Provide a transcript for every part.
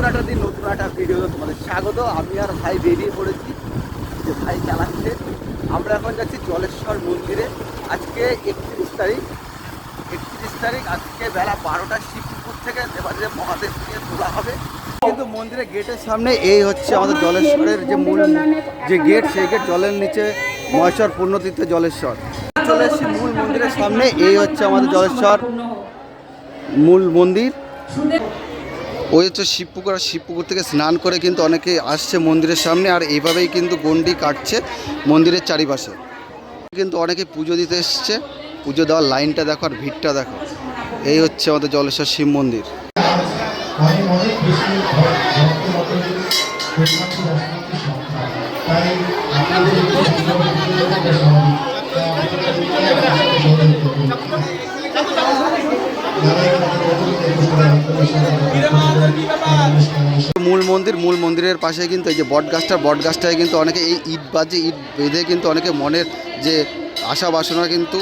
নতুন একটা দিন নতুন একটা ভিডিও তোমাদের স্বাগত। আমি আর ভাই বেরিয়ে পড়েছি যে ভাই চালাচ্ছে। আমরা এখন যাচ্ছি জলেশ্বর মন্দিরে। আজকে একত্রিশ তারিখ একত্রিশ তারিখ আজকে বেলা বারোটা শিবপুর থেকে দেবাদেব মহাদেবকে তোলা হবে। কিন্তু মন্দিরের গেটের সামনে এই হচ্ছে আমাদের জলেশ্বরের যে মূল যে গেট সেই গেট জলের নিচে মহেশ্বর পূর্ণতীর্থ জলেশ্বর। চলে এসেছি মূল মন্দিরের সামনে এই হচ্ছে আমাদের জলেশ্বর মূল মন্দির। ওই হচ্ছে শিবপুকুর, আর শিবপুকুর থেকে স্নান করে কিন্তু অনেকে আসছে মন্দিরের সামনে, আর এইভাবেই কিন্তু গন্ডি কাটছে মন্দিরের চারিপাশে। কিন্তু অনেকে পুজো দিতে এসছে, পুজো দেওয়ার লাইনটা দেখো আর ভিড়টা দেখো। এই হচ্ছে আমাদের জলেশ্বর শিব মন্দির। মন্দির মূল মন্দিরের পাশে কিন্তু এই যে বট গাছটা বট গাছটায় কিন্তু অনেকে এই ইট বাজে, ইট বেঁধে কিন্তু অনেকে মনের যে আশা বাসনা কিন্তু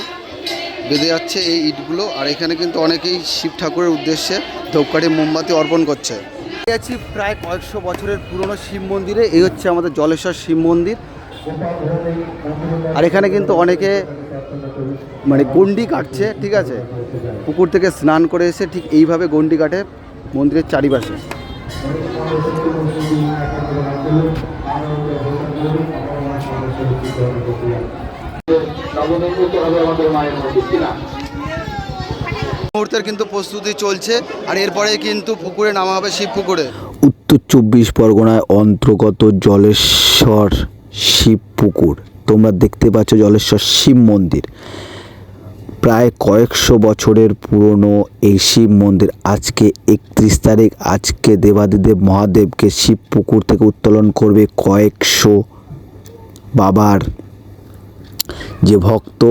বেঁধে যাচ্ছে এই ইটগুলো। আর এখানে কিন্তু অনেকেই শিব ঠাকুরের উদ্দেশ্যে ধূপকাঠি, মোমবাতি অর্পণ করছে। আছি প্রায় কয়েকশো বছরের পুরনো শিব মন্দিরে। এই হচ্ছে আমাদের জলেশ্বর শিব মন্দির। আর এখানে কিন্তু অনেকে মানে গন্ডি কাটছে, ঠিক আছে? পুকুর থেকে স্নান করে এসে ঠিক এইভাবে গন্ডি কাটে মন্দিরের চারিপাশে। মুহূর্তের কিন্তু প্রস্তুতি চলছে আর এরপরে কিন্তু পুকুরে নামা হবে শিব পুকুরে। উত্তর চব্বিশ পরগনায় অন্তর্গত জলেশ্বর শিব পুকুর। তোমরা দেখতে পাচ্ছ জলেশ্বর শিব মন্দির। প্রায় কয়েকশো বছরের পুরনো এই শিব মন্দির। আজকে একত্রিশ তারিখ, আজকে দেবাদিদেব মহাদেবকে শিব পুকুর থেকে উত্তোলন করবে কয়েকশো বাবার। যে ভক্ত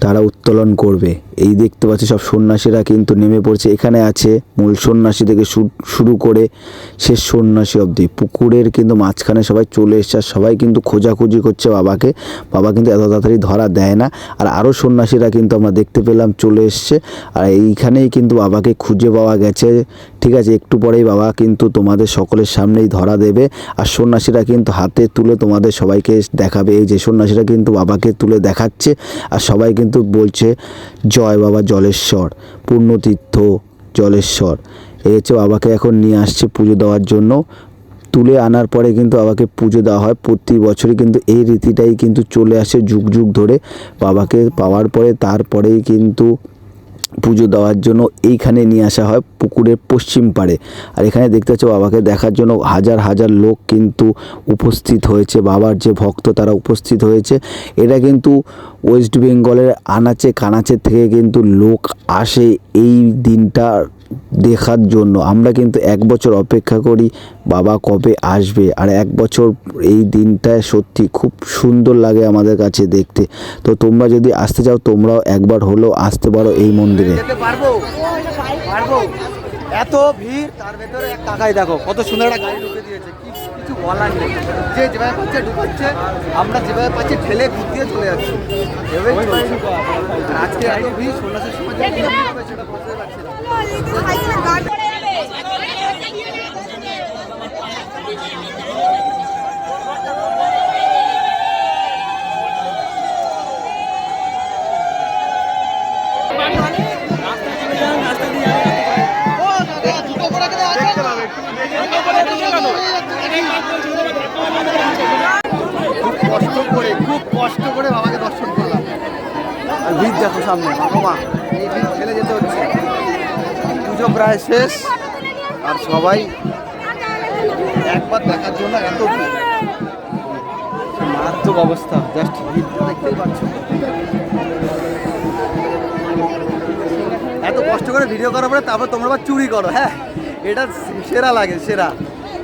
তারা উত্তোলন করবে। এই দেখতে পাচ্ছি সব সন্ন্যাসীরা কিন্তু নেমে পড়ছে। এখানে আছে মূল সন্ন্যাসী থেকে শুরু করে শেষ সন্ন্যাসী অবধি। পুকুরের কিন্তু মাঝখানে সবাই চলে এসছে আর সবাই কিন্তু খোঁজাখুঁজি করছে বাবাকে। বাবা কিন্তু এত তাড়াতাড়ি ধরা দেয় না। আর আরও সন্ন্যাসীরা কিন্তু আমরা দেখতে পেলাম চলে এসছে। আর এইখানেই কিন্তু বাবাকে খুঁজে পাওয়া গেছে। ঠিক আছে, একটু পরেই বাবা কিন্তু তোমাদের সকলের সামনেই ধরা দেবে। আর সন্ন্যাসীরা কিন্তু হাতে তুলে তোমাদের সবাইকে দেখাবে। এই যে সন্ন্যাসীরা কিন্তু বাবাকে তুলে দেখাচ্ছে। আর সবাই কিন্তু বলছে জয় বাবা জলেশ্বর পূর্ণতীর্থ জলেশ্বর। এই হচ্ছে বাবাকে এখন নিয়ে আসছে পুজো দেওয়ার জন্য। তুলে আনার পরে কিন্তু বাবাকে পুজো দেওয়া হয়। প্রতি বছরই কিন্তু এই রীতিটাই কিন্তু চলে আসে যুগ যুগ ধরে। বাবাকে পাওয়ার পরে তারপরেই কিন্তু পুজো দেওয়ার জন্য এইখানে নিয়ে আসা হয় পুকুরের পশ্চিম পাড়ে। আর এখানে দেখতে পাচ্ছ বাবাকে দেখার জন্য হাজার হাজার লোক কিন্তু উপস্থিত হয়েছে। বাবার যে ভক্ত তারা উপস্থিত হয়েছে। এটা কিন্তু ওয়েস্ট বেঙ্গলের আনাচে কানাচে থেকে কিন্তু লোক আসে এই দিনটা দেখার জন্য। আমরা কিন্তু এক বছর অপেক্ষা করি বাবা কবে আসবে। আর এক বছর এই দিনটা সত্যি খুব সুন্দর লাগে আমাদের কাছে দেখতে। তো তোমরা যদি আসতে চাও, তোমরাও একবার হলেও আসতে পারো এই মন্দিরে। এত ভিড়, তার ভেতরে এক দেখো, কত সুন্দর একটা গাড়ি ঢুকে দিয়েছে। কিছু বলার নেই। যে যেভাবে পাচ্ছে ঢুকাচ্ছে, আমরা যেভাবে পাচ্ছি ঠেলে ঘুরতে চলে যাচ্ছি। আজকে এত ভিড় সময় সেটা বুঝতে পারছি না। আর ভিড় দেখো সামনে মা এই ভিড় ফেলে যেতে হচ্ছে। পুজো প্রায় শেষ আর সবাই একবার দেখার জন্য এত মারাত্মক অবস্থা জাস্ট ভিড়টা দেখতেই পাচ্ছ। এত কষ্ট করে ভিডিও করার পরে তারপর তোমরা আবার চুরি করো হ্যাঁ? এটা সেরা লাগে সেরা।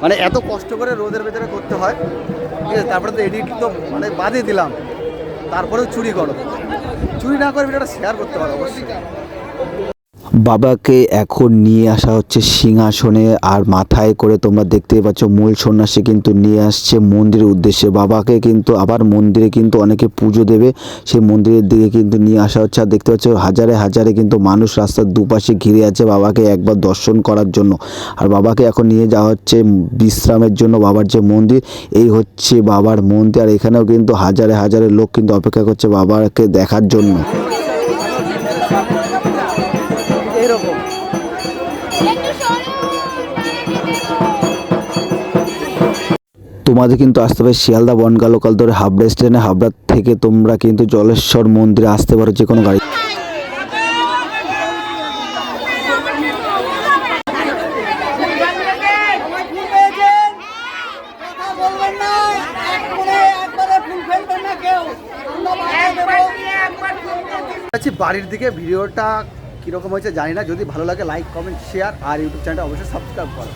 মানে এত কষ্ট করে রোদের ভেতরে করতে হয়। ঠিক আছে তারপরে তো এডিট তো মানে বাদে দিলাম। তারপরেও চুরি করো। চুরি না করে ভিডিওটা শেয়ার করতে পারো অবশ্যই। বাবাকে এখন নিয়ে আসা হচ্ছে সিংহাসনে, আর মাথায় করে তোমরা দেখতেই পাচ্ছ মূল সন্ন্যাসী কিন্তু নিয়ে আসছে মন্দিরের উদ্দেশ্যে। বাবাকে কিন্তু আবার মন্দিরে কিন্তু অনেকে পুজো দেবে, সেই মন্দিরের দিকে কিন্তু নিয়ে আসা হচ্ছে। আর দেখতে পাচ্ছ হাজারে হাজারে কিন্তু মানুষ রাস্তার দুপাশে ঘিরে আছে বাবাকে একবার দর্শন করার জন্য। আর বাবাকে এখন নিয়ে যাওয়া হচ্ছে বিশ্রামের জন্য বাবার যে মন্দির, এই হচ্ছে বাবার মন্দির। আর এখানেও কিন্তু হাজারে হাজারে লোক কিন্তু অপেক্ষা করছে বাবাকে দেখার জন্য। এরকম। তোমাদের কিন্তু আসতে হবে শিয়ালদা বনগা লোকাল ধরে হাবড়া স্টেশনে হাবড়া থেকে তোমরা কিন্তু জলেশ্বর মন্দিরে আসতে পারো যে কোনো গাড়ি। আচ্ছা বাড়ির দিকে ভিডিওটা কীরকম হয়েছে জানি না। যদি ভালো লাগে লাইক কমেন্ট শেয়ার আর ইউটিউব চ্যানেলটা অবশ্যই সাবস্ক্রাইব করো।